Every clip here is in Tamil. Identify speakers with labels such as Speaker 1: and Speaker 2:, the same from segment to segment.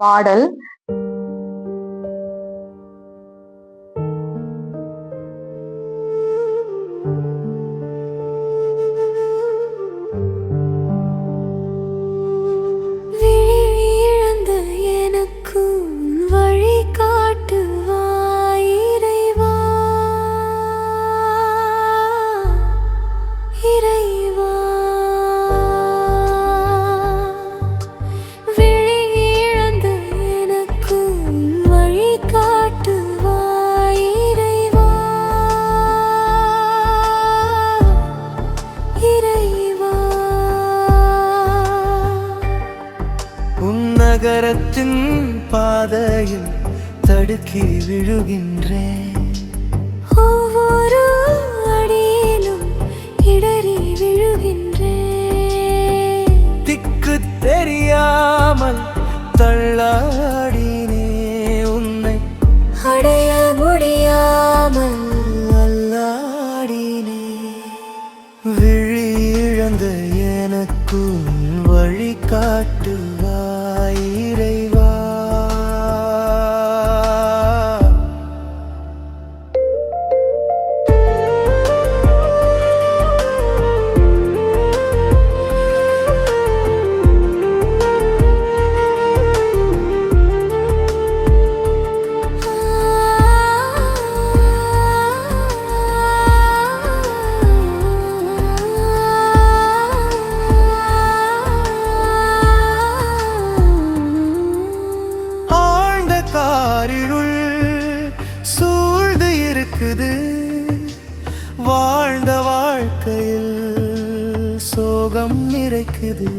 Speaker 1: பாடல்
Speaker 2: நகரத்தின் பாதையில் தடுக்கி விழுகின்றேன்.
Speaker 3: ஒவ்வொரு அடியிலும் இடறி விழுகின்றேன்.
Speaker 2: திக்கு தெரியாமல் தள்ளாடினே உன்னை.
Speaker 3: அடைய முடியாமல்
Speaker 2: அல்லாடினே விழி இழந்த எனக்கும் வழி இருக்குது வாழ்ந்த வாழ்க்கையில் சோகம் நிறைக்குது.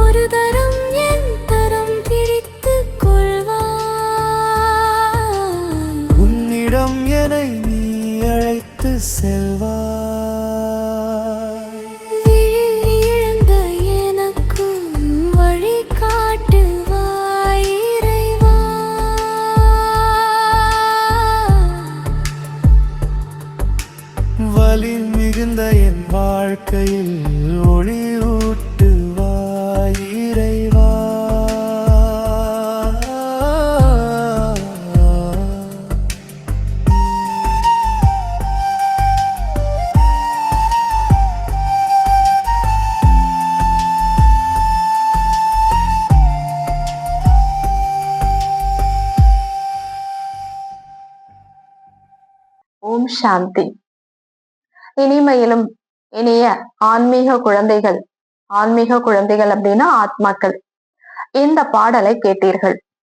Speaker 3: ஒரு தரம் என் தரம் பிரித்து கொள்வாய்
Speaker 2: உன்னிடம் என நீ அழைத்து செல்வாய் வலி மிகுந்த என் வாழ்க்கையில் ஒளி ஊட்டுவாய்
Speaker 1: ஓம் சாந்தி. இனிமையிலும் இனிய ஆன்மீக குழந்தைகள் ஆன்மீக குழந்தைகள் அப்படின்னா ஆத்மாக்கள். இந்த பாடலை கேட்டீர்கள்.